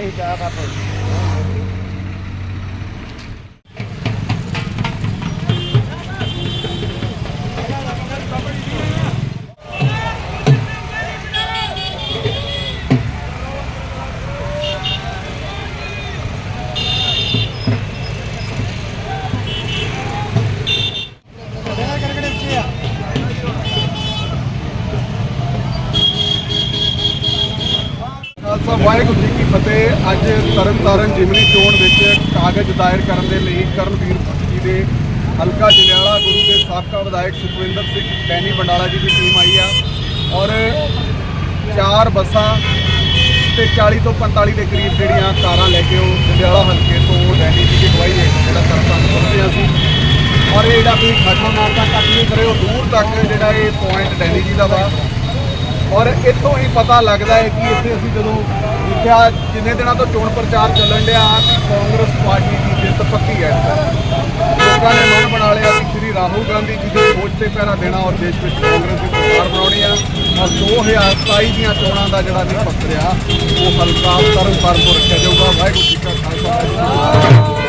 ਨਹੀਂ ਚਾਹ ਖਾਲਸਾ ਵਾਹਿਗੁਰੂ ਜੀ ਕੀ ਫਤਿਹ। ਅੱਜ ਤਰਨਤਾਰਨ ਜਿਮਨੀ ਚੋਣ ਵਿੱਚ ਕਾਗਜ਼ ਦਾਇਰ ਕਰਨ ਦੇ ਲਈ ਕਰਨਵੀਰ ਜੀ ਦੇ ਹਲਕਾ ਜਲਿਆਲਾ ਗੁਰੂ ਦੇ ਸਾਬਕਾ ਵਿਧਾਇਕ ਸੁਖਵਿੰਦਰ ਸਿੰਘ ਡੈਨੀ ਬੰਡਾਲਾ ਜੀ ਦੀ ਟੀਮ ਆਈ ਆ। ਔਰ ਚਾਰ ਬੱਸਾਂ ਤੇ 40 ਤੋਂ 45 ਦੇ ਕਰੀਬ ਜਿਹੜੀਆਂ ਕਾਰਾਂ ਲੈ ਕੇ ਉਹ ਜਲਿਆਲਾ ਹਲਕੇ ਤੋਂ ਡੈਨੀ ਜੀ ਦੀ ਅਗਵਾਈ ਹੇਠ ਜਿਹੜਾ ਤਰਨਤਾਰਨ ਪਹੁੰਚਿਆ ਸੀ ਔਰ ਇਹ ਜਿਹੜਾ ਕੋਈ ਖਾਟਾ ਮਾਰਦਾ ਤੱਕ ਨਹੀਂ ਕਰਿਓ, ਦੂਰ ਤੱਕ ਜਿਹੜਾ ਇਹ ਪੁਆਇੰਟ ਡੈਨੀ ਜੀ ਦਾ ਵਾ। ਔਰ ਇੱਥੋਂ ਹੀ ਪਤਾ ਲੱਗਦਾ ਹੈ ਕਿ ਇੱਥੇ ਅਸੀਂ ਜਦੋਂ ਦੇਖਿਆ ਜਿੰਨੇ ਦਿਨਾਂ ਤੋਂ ਚੋਣ ਪ੍ਰਚਾਰ ਚੱਲਣ ਡਿਆ ਕਿ ਕਾਂਗਰਸ ਪਾਰਟੀ ਦੀ ਜਿੱਤ ਪੱਕੀ ਹੈ ਲੋਕਾਂ ਨੇ ਮਨ ਬਣਾ ਲਿਆ ਕਿ ਸ੍ਰੀ ਰਾਹੁਲ ਗਾਂਧੀ ਜੀ ਦੀ ਸੋਚ ਤੇ ਪਹਿਰਾ ਦੇਣਾ ਔਰ ਦੇਸ਼ ਵਿੱਚ ਕਾਂਗਰਸ ਦੀ ਸਰਕਾਰ ਬਣਾਉਣੀ ਆ। ਔਰ 2027 ਦੀਆਂ ਚੋਣਾਂ ਦਾ ਜਿਹੜਾ ਨਿਪੱਤ ਰਿਹਾ, ਉਹ ਹਲਕਾ ਤਰਨ ਤਾਰਨ ਤੋਂ ਰੱਖਿਆ ਜਾਊਗਾ। ਵਾਹਿਗੁਰੂ ਜੀ ਕਾ ਖਾਲਸਾ